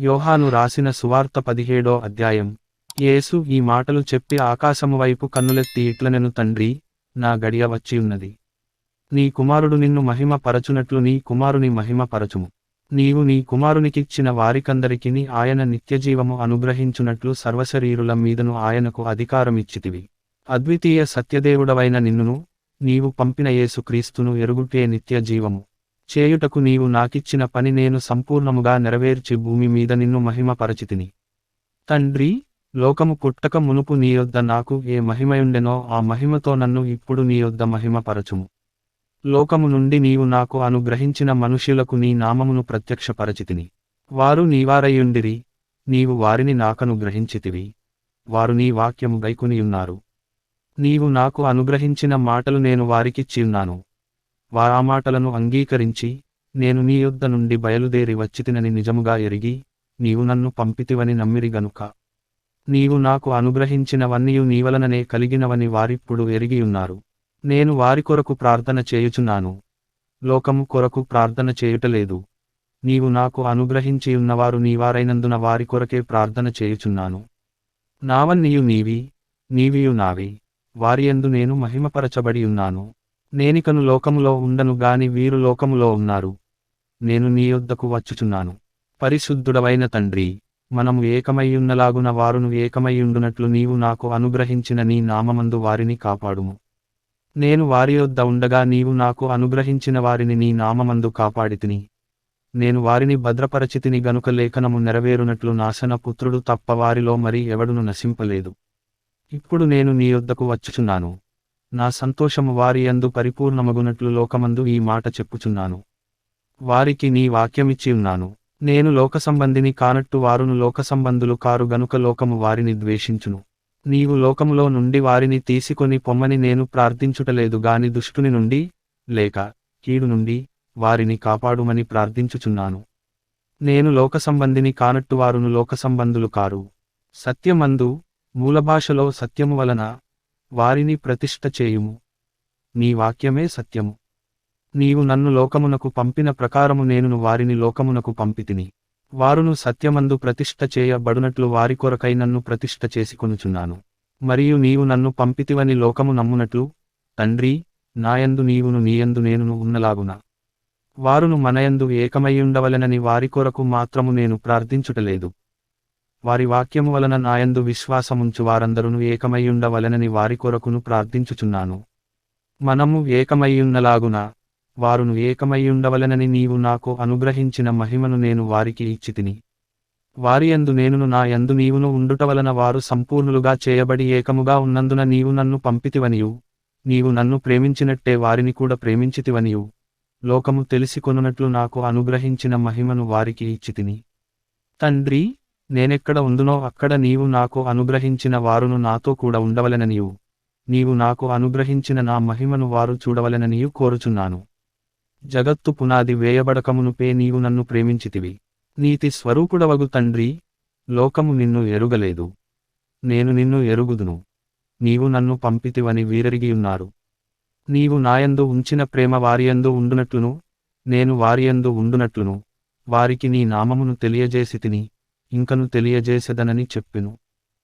యోహాను రాసిన సువార్త పదిహేడో అధ్యాయం. యేసు ఈ మాటలు చెప్పి ఆకాశము వైపు కన్నులెత్తి ఇట్లనెను తండ్రి నా గడియ వచ్చి ఉన్నది. నీ కుమారుడు నిన్ను మహిమ పరచునట్లు నీ కుమారుని మహిమ పరచుము నీవు నీ కుమారునికిచ్చిన వారికందరికిని ఆయన నిత్యజీవము అనుగ్రహించునట్లు సర్వశరీరుల మీదను ఆయనకు అధికారమిచ్చితివి. అద్వితీయ సత్యదేవుడవైన నిన్నును నీవు పంపిన యేసుక్రీస్తును ఎరుగుటే నిత్య జీవము చేయుటకు నీవు నాకిచ్చిన పని నేను సంపూర్ణముగా నెరవేర్చి భూమి మీద నిన్ను మహిమపరచితిని. తండ్రి లోకము పుట్టక మునుపు నీ యొద్ద నాకు ఏ మహిమయుండెనో ఆ మహిమతో నన్ను ఇప్పుడు నీ యొద్ద మహిమపరచుము. లోకము నుండి నీవు నాకు అనుగ్రహించిన మనుష్యులకు నీ నామమును ప్రత్యక్షపరచితిని. వారు నీవారయుండిరి నీవు వారిని నాకనుగ్రహించితివి వారు నీ వాక్యము గైకునియున్నారు. నీవు నాకు అనుగ్రహించిన మాటలు నేను వారికిచ్చియున్నాను. వారా మాటలను అంగీకరించి నేను నీ యొద్ద నుండి బయలుదేరి వచ్చితినని నిజముగా ఎరిగి నీవు నన్ను పంపితివని నమ్మిరి గనుక. నీవు నాకు అనుగ్రహించినవన్నీయు నీవలననే కలిగినవని వారిప్పుడు ఎరిగియున్నారు. నేను వారి కొరకు ప్రార్థన చేయుచున్నాను. లోకము కొరకు ప్రార్థన చేయుటలేదు. నీవు నాకు అనుగ్రహించియున్నవారు నీవారైనందున వారి కొరకే ప్రార్థన చేయుచున్నాను. నావన్నీయు నీవి నీవియు నావి. వారియందు నేను మహిమపరచబడి ఉన్నాను నేనికను లోకములో ఉండను గాని వీరు లోకములో ఉన్నారు. నేను నీ యొద్దకు వచ్చుచున్నాను. పరిశుద్ధుడవైన తండ్రి మనము ఏకమయ్యున్నలాగున వారును ఏకమయ్యుండునట్లు నీవు నాకు అనుగ్రహించిన నీ నామమందు వారిని కాపాడుము. నేను వారి యొద్ద ఉండగా నీవు నాకు అనుగ్రహించిన వారిని నీ నామమందు కాపాడితిని. నేను వారిని భద్రపరచితిని గనుక లేఖనము నెరవేరునట్లు నాశన పుత్రుడు తప్ప వారిలో మరి ఎవడును నశింపలేదు. ఇప్పుడు నేను నీ యొద్దకు వచ్చుచున్నాను. నా సంతోషము వారి యందు పరిపూర్ణమగునట్లు లోకమందు ఈ మాట చెప్పుచున్నాను. వారికి నీ వాక్యమిచ్చి ఉన్నాను. నేను లోక సంబంధిని కానట్టు వారును లోక సంబంధులు కారు గనుక లోకము వారిని ద్వేషించును. నీవు లోకములో నుండి వారిని తీసుకొని పొమ్మని నేను ప్రార్థించుటలేదు గాని దుష్టుని నుండి లేక కీడు నుండి వారిని కాపాడుమని ప్రార్థించుచున్నాను. నేను లోక సంబంధిని కానట్టు వారును లోక సంబంధులు కారు. సత్యమందు మూలభాషలో సత్యము వలన వారిని ప్రతిష్ఠ చేయుము. నీ వాక్యమే సత్యము. నీవు నన్ను లోకమునకు పంపిన ప్రకారము నేనును వారిని లోకమునకు పంపితిని. వారును సత్యమందు ప్రతిష్ఠ చేయబడునట్లు వారి కొరకై నన్ను ప్రతిష్ఠ చేసుకొనుచున్నాను. మరియు నీవు నన్ను పంపితివని లోకము నమ్మునట్లు తండ్రి నాయందు నీవును నీయందు నేనును ఉన్నలాగున. వారును మనయందు ఏకమయ్యుండవలెనని వారి కొరకు మాత్రము నేను ప్రార్థించుటలేదు. వారి వాక్యము వలన నాయందు విశ్వాసముంచు వారందరూ ఏకమయ్యుండవలెనని వారి కొరకును ప్రార్థించుచున్నాను. మనము ఏకమయ్యున్నలాగున వారును ఏకమయ్యుండవలెనని నీవు నాకు అనుగ్రహించిన మహిమను నేను వారికి ఇచ్చితిని. వారి యందు నేనును నా యందు నీవును ఉండుట వలన వారు సంపూర్ణులుగా చేయబడి ఏకముగా ఉన్నందున నీవు నన్ను పంపితివనియు. నీవు నన్ను ప్రేమించినట్టే వారిని కూడా ప్రేమించితివనియు. లోకము తెలిసికొనున్నట్లు నాకు అనుగ్రహించిన మహిమను వారికి ఇచ్చితిని. తండ్రి నేనెక్కడ ఉందునో అక్కడ నీవు నాకు అనుగ్రహించిన వారును నాతో కూడా ఉండవలెననియు నీవు. నాకు అనుగ్రహించిన నా మహిమను వారు చూడవలెననియు కోరుచున్నాను. జగత్తు పునాది వేయబడకమునుపే నీవు నన్ను ప్రేమించితివి. నీతి స్వరూపుడవగు తండ్రి లోకము నిన్ను ఎరుగలేదు. నేను నిన్ను ఎరుగుదును. నీవు నన్ను పంపితివని వీరెరిగియున్నారు. నీవు నాయందు ఉంచిన ప్రేమ వారియందు ఉండునట్లును నేను వారియందు ఉండునట్లును. వారికి నీ నామమును తెలియజేసి తిని ఇంకను తెలియజేసెదనని చెప్పెను.